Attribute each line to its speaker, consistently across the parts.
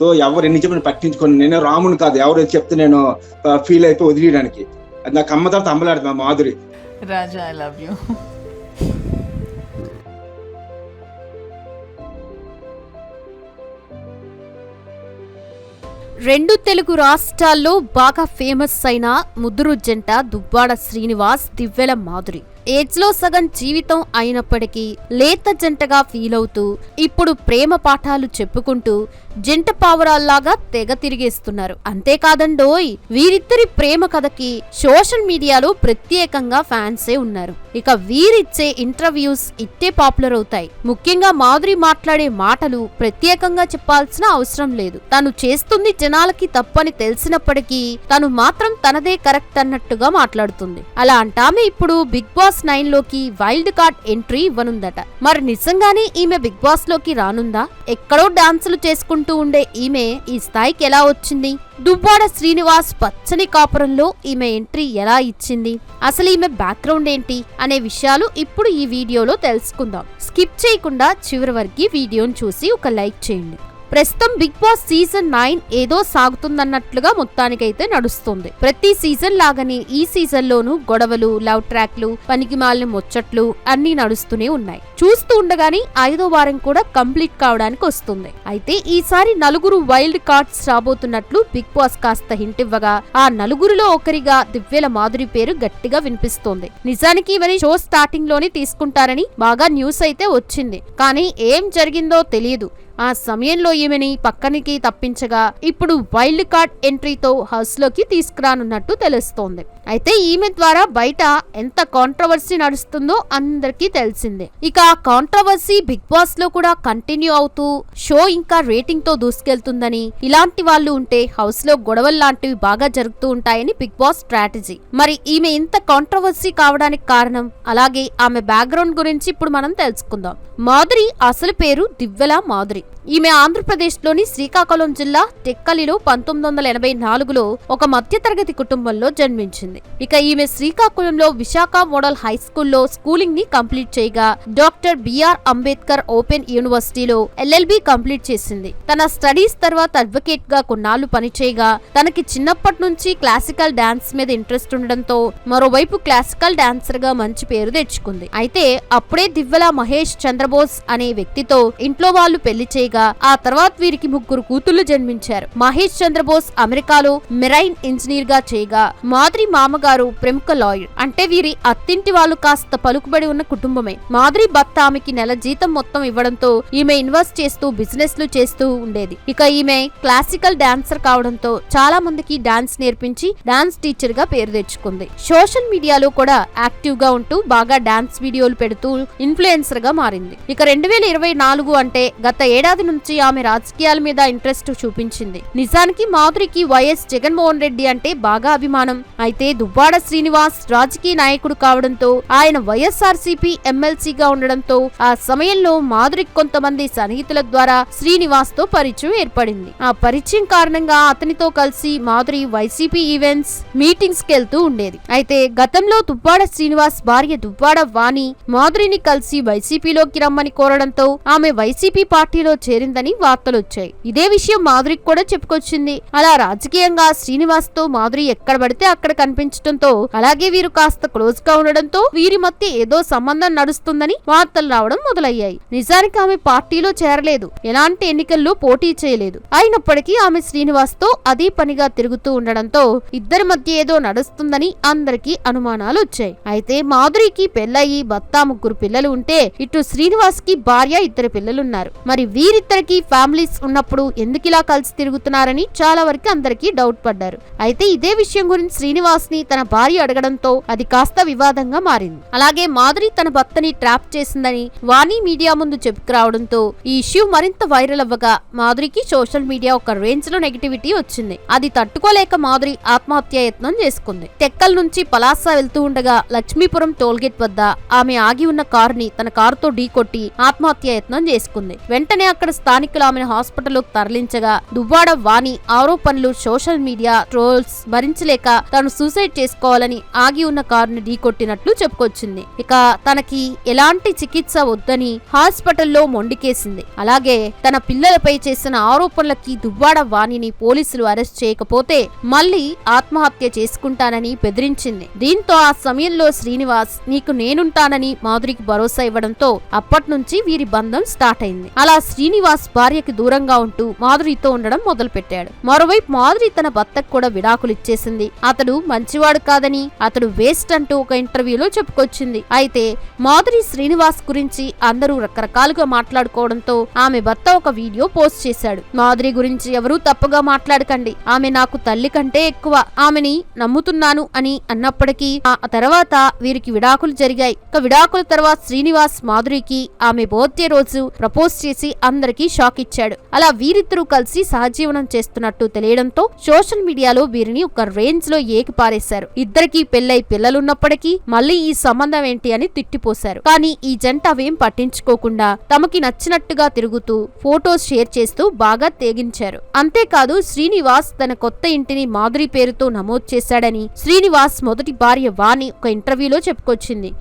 Speaker 1: So ఎవరు ఎన్ని చెప్పిన పట్టించుకొని. నేను రాముని కాదు ఎవరు చెప్తే నేను ఫీల్ అయిపోయి వదిలేయడానికి. అది నాకు అమ్మ తర్వాత అమ్మలాడుతుంది మా Madhuri.
Speaker 2: Raja I love you
Speaker 3: రెండు తెలుగు రాష్ట్రాల్లో బాగా ఫేమస్ అయిన ముద్దురు జంట దువ్వాడ శ్రీనివాస్ దివ్వెల మాధురి. ఏజ్లో సగం జీవితం అయినప్పటికీ లేత జంటగా ఫీల్ అవుతూ ఇప్పుడు ప్రేమ పాఠాలు చెప్పుకుంటూ జంట పావురాల్లాగా తెగ తిరిగేస్తున్నారు. అంతేకాదండోయ్ వీరిద్దరి ప్రేమ కథకి సోషల్ మీడియాలో ప్రత్యేకంగా ఫ్యాన్సే ఉన్నారు. ఇక వీరిచ్చే ఇంటర్వ్యూస్ ఇట్టే పాపులర్ అవుతాయి ముఖ్యంగా మాధురి మాట్లాడే మాటలు ప్రత్యేకంగా చెప్పాల్సిన అవసరం లేదు. తను చేస్తుంది జనాలకి తప్పని తెలిసినప్పటికీ తను మాత్రం తనదే కరెక్ట్ అన్నట్టుగా మాట్లాడుతుంది. అలా అంటామే ఇప్పుడు బిగ్ బాస్ నైన్లోకి వైల్డ్ కార్డ్ ఎంట్రీ ఇవ్వనుందట. మరి నిజంగానే ఈమె బిగ్ బాస్లోకి రానుందా? ఎక్కడో డాన్సులు చేసుకుంటూ ఉండే ఈమె ఈ స్థాయికి ఎలా వచ్చింది? దుబ్బాడ శ్రీనివాస్ పచ్చని కాపురంలో ఈమె ఎంట్రీ ఎలా ఇచ్చింది? అసలు ఈమె బ్యాక్గ్రౌండ్ ఏంటి? అనే విషయాలు ఇప్పుడు ఈ వీడియోలో తెలుసుకుందాం. స్కిప్ చేయకుండా చివరి వరకు వీడియోను చూసి ఒక లైక్ చేయండి. ప్రస్తుతం బిగ్ బాస్ సీజన్ నైన్ ఏదో సాగుతుందన్నట్లుగా మొత్తానికైతే నడుస్తుంది. ప్రతి సీజన్ లాగానే ఈ సీజన్ లోను గొడవలు లవ్ ట్రాక్లు పనికిమాలిన ముచ్చట్లు అన్ని నడుస్తూనే ఉన్నాయి. చూస్తూ ఉండగానే ఐదో వారం కూడా కంప్లీట్ కావడానికి వస్తుంది. అయితే ఈసారి నలుగురు వైల్డ్ కార్డ్స్ రాబోతున్నట్లు బిగ్ బాస్ కాస్త హింట్ ఇవ్వగా ఆ నలుగురిలో ఒకరిగా దివ్యల మాధురి పేరు గట్టిగా వినిపిస్తోంది. నిజానికి ఇవని షో స్టార్టింగ్లోనే తీసుకుంటారని బాగా న్యూస్ అయితే వచ్చింది. కానీ ఏం జరిగిందో తెలియదు ఆ సమయంలో ఈమెని పక్కనికి తప్పించగా ఇప్పుడు వైల్డ్ కార్డ్ ఎంట్రీతో హౌస్లోకి తీసుకురానున్నట్టు తెలుస్తోంది. అయితే ఈమె ద్వారా బయట ఎంత కాంట్రవర్సీ నడుస్తుందో అందరికీ తెలిసిందే. ఇక ఆ కాంట్రవర్సీ బిగ్ బాస్లో కూడా కంటిన్యూ అవుతూ షో ఇంకా రేటింగ్తో దూసుకెళ్తుందని ఇలాంటి వాళ్ళు ఉంటే హౌస్లో గొడవలు లాంటివి బాగా జరుగుతూ ఉంటాయని బిగ్ బాస్ స్ట్రాటజీ మరి ఈమె ఇంత కాంట్రవర్సీ కావడానికి కారణం? అలాగే ఆమె బ్యాక్గ్రౌండ్ గురించి ఇప్పుడు మనం తెలుసుకుందాం. మాధురి అసలు పేరు దివ్వెల మాధురి. ఈమె ఆంధ్రప్రదేశ్లోని శ్రీకాకుళం జిల్లా టెక్కలిలో పంతొమ్మిది వందల ఎనభై నాలుగులో ఒక మధ్యతరగతి కుటుంబంలో జన్మించింది. ఇక ఈమె శ్రీకాకుళంలో విశాఖ మోడల్ హై స్కూల్లో స్కూలింగ్ని కంప్లీట్ చేయగా డాక్టర్ బిఆర్ అంబేద్కర్ ఓపెన్ యూనివర్సిటీలో ఎల్ఎల్బి కంప్లీట్ చేసింది. తన స్టడీస్ తర్వాత అడ్వకేట్గా కొన్నాళ్ళు పనిచేయగా తనకి చిన్నప్పటి నుంచి క్లాసికల్ డాన్స్ మీద ఇంట్రెస్ట్ ఉండడంతో మరోవైపు క్లాసికల్ డాన్సర్గా మంచి పేరు తెచ్చుకుంది. అయితే అప్పుడే దివ్వెల మహేష్ చంద్రబోస్ అనే వ్యక్తితో ఇంట్లో వాళ్ళు పెళ్ళి చేయగా ఆ తర్వాత వీరికి ముగ్గురు కూతుళ్ళు జన్మించారు. మహేష్ చంద్రబోస్ అమెరికాలో మెరైన్ ఇంజనీర్గా చేయగా మాధురి మామగారు ప్రముఖ లాయర్. అంటే వీరి అత్తింటి వాళ్ళు కాస్త పలుకుబడి ఉన్న కుటుంబమే. మాధురి భర్త ఆమెకి నెల జీతం మొత్తం ఇవ్వడంతో ఈమె ఇన్వెస్ట్ చేస్తూ బిజినెస్లు చేస్తూ ఉండేది. ఇక ఈమె క్లాసికల్ డాన్సర్ కావడంతో చాలా మందికి డాన్స్ నేర్పించి డాన్స్ టీచర్గా పేరు తెచ్చుకుంది. సోషల్ మీడియాలో కూడా యాక్టివ్గా ఉంటూ బాగా డాన్స్ వీడియోలు పెడుతూ ఇన్ఫ్లుయెన్సర్గా మారింది. ఇక రెండు వేల ఇరవై నాలుగు అంటే గత ఏడాది నుంచి ఆమె రాజకీయాల మీద ఇంట్రెస్ట్ చూపించింది. నిజానికి మాధురికి వైఎస్ జగన్మోహన్ రెడ్డి అంటే బాగా అభిమానం. అయితే దువ్వాడ శ్రీనివాస్ రాజకీయ నాయకుడు కావడంతో ఆయన వైఎస్ఆర్సీపీ ఎమ్మెల్సీగా ఉండడంతో ఆ సమయంలో మాధురికి కొంతమంది సన్నిహితుల ద్వారా శ్రీనివాస్తో పరిచయం ఏర్పడింది. ఆ పరిచయం కారణంగా అతనితో కలిసి మాధురి వైసీపీ ఈవెంట్స్ మీటింగ్స్ కెళ్తూ ఉండేది. అయితే గతంలో దుబ్బాడ శ్రీనివాస్ భార్య దుబ్బాడ వాణి మాధురిని కలిసి వైసీపీలోకి రమ్మని కోరడంతో ఆమె వైసీపీ పార్టీలో చేరిందని వార్తలొచ్చాయి ఇదే విషయం మాధురికి కూడా చెప్పుకొచ్చింది. అలా రాజకీయంగా శ్రీనివాస్తో మాధురి ఎక్కడ పడితే అక్కడ కనిపించడంతో అలాగే వీరు కాస్త క్లోజ్గా ఉండడంతో వీరి మధ్య ఏదో సంబంధం నడుస్తుందని వార్తలు రావడం మొదలయ్యాయి. నిజానికి ఆమె పార్టీలో చేరలేదు. ఎలాంటి ఎన్నికల్లో పోటీ చేయలేదు. అయినప్పటికీ ఆమె శ్రీనివాస్తో అదే పనిగా తిరుగుతూ ఉండడంతో ఇద్దరి మధ్య ఏదో నడుస్తుందని అందరికీ అనుమానాలు వచ్చాయి. అయితే మాధురికి పెళ్ళయి భర్త ముగ్గురు పిల్లలు ఉంటే ఇటు శ్రీనివాస్కి భార్య ఇద్దరు పిల్లలున్నారు. మరి వీరిద్దరికి ఫ్యామిలీస్ ఉన్నప్పుడు ఎందుకు ఇలా కలిసి తిరుగుతున్నారని చాలా వరకు అందరికీ డౌట్ పడ్డారు. అయితే ఇదే విషయం గురించి శ్రీనివాస్ ని తన భార్య అడగడంతో అది కాస్త వివాదంగా మారింది. అలాగే మాధురి తన భర్తని ట్రాప్ చేసిందని వాణి మీడియా ముందు చెప్పుకురావడంతో ఈ ఇష్యూ మరింత వైరల్ అవ్వగా మాధురికి సోషల్ మీడియా ఒక రేంజ్లో నెగిటివిటీ వచ్చింది. అది తట్టుకోలేక మాధురి ఆత్మహత్య యత్నం చేసుకుంది. టెక్కల్ నుంచి పలాస వెళ్తూ ఉండగా లక్ష్మీపురం టోల్గేట్ వద్ద ఆమె ఆగి ఉన్న కారుని తన కారుతో ఢీకొట్టి ఆత్మహత్య యత్నం చేసుకుంది. వెంటనే అక్కడ అక్కడ స్థానికులు ఆమెను హాస్పిటల్లోకి తరలించగా దువ్వాడ వాణి ఆరోపణలు సోషల్ మీడియా ట్రోల్స్ భరించలేక తాను సూసైడ్ చేసుకోవాలని ఆగి ఉన్న కారుని ఢీకొట్టినట్లు చెప్పుకొచ్చింది. ఇక తనకి ఎలాంటి చికిత్స వద్దని హాస్పిటల్లో మొండికేసింది. అలాగే తన పిల్లలపై చేసిన ఆరోపణలకి దువ్వాడ వాణిని పోలీసులు అరెస్ట్ చేయకపోతే మళ్ళీ ఆత్మహత్య చేసుకుంటానని బెదిరించింది. దీంతో ఆ సమయంలో శ్రీనివాస్ నీకు నేనుంటానని మాధురికి భరోసా ఇవ్వడంతో అప్పటినుంచి వీరి బంధం స్టార్ట్ అయింది. అలా శ్రీనివాస్ భార్యకి దూరంగా ఉంటూ మాధురితో ఉండడం మొదలు పెట్టాడు మరోవైపు మాధురి తన భర్తకు కూడా విడాకులు ఇచ్చేసింది. అతడు మంచివాడు కాదని అతడు వేస్ట్ అంటూ ఒక ఇంటర్వ్యూలో చెప్పుకొచ్చింది. అయితే మాధురి శ్రీనివాస్ గురించి అందరూ రకరకాలుగా మాట్లాడుకోవడంతో ఆమె భర్త ఒక వీడియో పోస్ట్ చేశాడు. మాధురి గురించి ఎవరూ తప్పుగా మాట్లాడకండి. ఆమె నాకు తల్లి కంటే ఎక్కువ. ఆమెని నమ్ముతున్నాను అని అన్నప్పటికీ ఆ తర్వాత వీరికి విడాకులు జరిగాయి. ఇక విడాకుల తర్వాత శ్రీనివాస్ మాధురికి ఆమె బర్త్డే రోజు ప్రపోజ్ చేసి అందరికీ షాక్ ఇచ్చాడు. అలా వీరిద్దరూ కలిసి సహజీవనం చేస్తున్నట్టు తెలియడంతో సోషల్ మీడియాలో వీరిని ఒక రేంజ్లో ఏకి పారేశారు ఇద్దరికి పెళ్ళై పిల్లలున్నప్పటికీ మళ్ళీ ఈ సంబంధం ఏంటి అని తిట్టిపోశారు. కానీ ఈ జంట అవేం పట్టించుకోకుండా తమకి నచ్చినట్టుగా తిరుగుతూ ఫోటోస్ షేర్ చేస్తూ బాగా తెగించారు. అంతేకాదు శ్రీనివాస్ తన కొత్త ఇంటిని మాధురి పేరుతో నమోదు చేశాడని శ్రీనివాస్ మొదటి భార్య వాణి ఒక ఇంటర్వ్యూలో చెప్పుకొచ్చింది.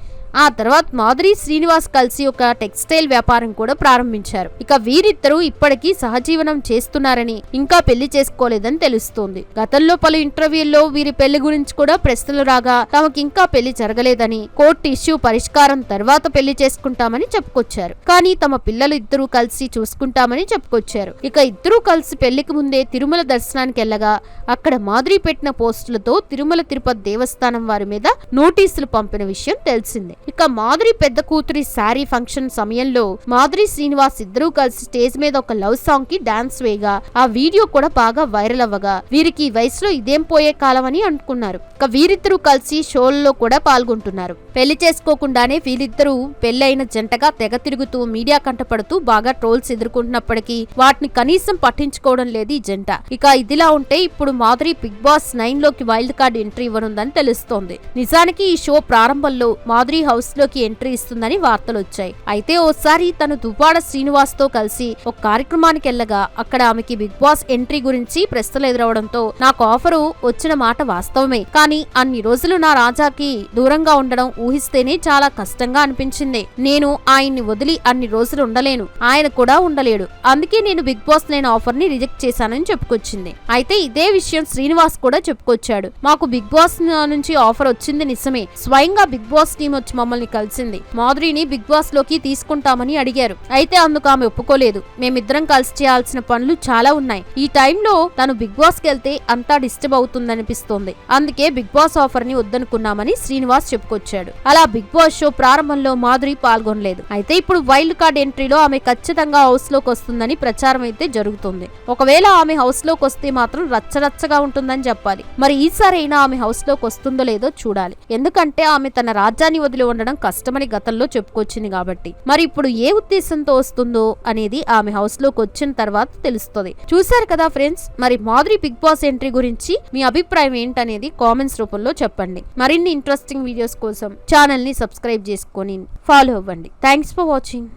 Speaker 3: ఆ తర్వాత మాధురి శ్రీనివాస్ కలిసి ఒక టెక్స్టైల్ వ్యాపారం కూడా ప్రారంభించారు. ఇక వీరిద్దరూ ఇప్పటికీ సహజీవనం చేస్తున్నారని ఇంకా పెళ్ళి చేసుకోలేదని తెలుస్తోంది. గతంలో పలు ఇంటర్వ్యూల్లో వీరి పెళ్ళి గురించి కూడా ప్రశ్నలు రాగా తమకి ఇంకా పెళ్ళి జరగలేదని కోర్టు ఇష్యూ పరిష్కారం తర్వాత పెళ్ళి చేసుకుంటామని చెప్పుకొచ్చారు. కానీ తమ పిల్లలు ఇద్దరూ కలిసి చూసుకుంటామని చెప్పుకొచ్చారు. ఇక ఇద్దరూ కలిసి పెళ్ళికి ముందే తిరుమల దర్శనానికి వెళ్ళగా అక్కడ మాధురి పెట్టిన పోస్టులతో తిరుమల తిరుపతి దేవస్థానం వారి మీద నోటీసులు పంపిన విషయం తెలిసిందే. ఇక మాధురి పెద్ద కూతురి శారీ ఫంక్షన్ సమయంలో మాధురి శ్రీనివాస్ ఇద్దరూ కలిసి స్టేజ్ మీద ఒక లవ్ సాంగ్కి డాన్స్ వేయగా ఆ వీడియో కూడా బాగా వైరల్ అవ్వగా. వీరికి ఈ వయసులో ఇదేం పోయే కాలం అని అనుకున్నారు. ఇక వీరిద్దరూ కలిసి షోల్లో కూడా పాల్గొంటున్నారు. పెళ్ళి చేసుకోకుండానే వీరిద్దరూ పెళ్ళైన జంటగా తెగ తిరుగుతూ మీడియా కంటపడుతూ బాగా ట్రోల్స్ ఎదుర్కొంటున్నప్పటికీ వాటిని కనీసం పట్టించుకోవడం లేదు ఈ జంట. ఇక ఇదిలా ఉంటే ఇప్పుడు మాధురి బిగ్ బాస్ నైన్లోకి వైల్డ్ కార్డ్ ఎంట్రీ ఇవ్వనుందని తెలుస్తోంది. నిజానికి ఈ షో ప్రారంభంలో మాధురి హౌస్ లోకి ఎంట్రీ ఇస్తుందని వార్తలు వచ్చాయి. అయితే ఓసారి తను దువ్వాడ శ్రీనివాస్తో కలిసి ఒక కార్యక్రమానికి వెళ్ళగా అక్కడ ఆమెకి బిగ్ బాస్ ఎంట్రీ గురించి ప్రశ్నలు ఎదురవడంతో నాకు ఆఫరు వచ్చిన మాట వాస్తవమే. కానీ అన్ని రోజులు నా రాజాకి దూరంగా ఉండడం ఊహిస్తేనే చాలా కష్టంగా అనిపించింది. నేను ఆయన్ని వదిలి అన్ని రోజులు ఉండలేను. ఆయన కూడా ఉండలేడు. అందుకే నేను బిగ్ బాస్ లేని ఆఫర్ని రిజెక్ట్ చేశానని చెప్పుకొచ్చింది. అయితే ఇదే విషయం శ్రీనివాస్ కూడా చెప్పుకొచ్చాడు. మాకు బిగ్ బాస్ నుంచి ఆఫర్ వచ్చింది నిజమే. స్వయంగా బిగ్ బాస్ టీం వచ్చి మమ్మల్ని కలిసింది. మాధురిని బిగ్ బాస్లోకి తీసుకుంటామని అడిగారు. అయితే అందుకు ఆమె ఒప్పుకోలేదు. మేమిద్దరం కలిసి చేయాల్సిన పనులు చాలా ఉన్నాయి. ఈ టైంలో తను బిగ్ బాస్ కెళ్తే వెళ్తే అంతా డిస్టర్బ్ అవుతుందనిపిస్తోంది. అందుకే బిగ్ బాస్ ఆఫర్ని వద్దనుకున్నామని శ్రీనివాస్ చెప్పుకొచ్చాడు. అలా బిగ్ బాస్ షో ప్రారంభంలో మాధురి పాల్గొనలేదు. అయితే ఇప్పుడు వైల్డ్ కార్డ్ ఎంట్రీలో ఆమె ఖచ్చితంగా హౌస్లోకి వస్తుందని ప్రచారం అయితే జరుగుతుంది. ఒకవేళ ఆమె హౌస్లోకి వస్తే మాత్రం రచ్చరచ్చగా ఉంటుందని చెప్పాలి. మరి ఈసారి అయినా ఆమె హౌస్లోకి వస్తుందో లేదో చూడాలి. ఎందుకంటే ఆమె తన రాజ్యాన్ని వదిలి ఉండడం కష్టమని గతంలో చెప్పుకొచ్చింది కాబట్టి. మరి ఇప్పుడు ఏ ఉద్దేశంతో వస్తుందో అనేది ఆమె హౌస్లోకి వచ్చిన తర్వాత తెలుస్తుంది. చూశారు కదా ఫ్రెండ్స్ మరి మాధురి బిగ్ బాస్ ఎంట్రీ గురించి మీ అభిప్రాయం ఏంటనేది కామెంట్స్ రూపంలో చెప్పండి. మరిన్ని ఇంట్రెస్టింగ్ వీడియోస్ కోసం ఛానల్ని సబ్స్క్రైబ్ చేసుకొని ఫాలో అవ్వండి. Thanks for watching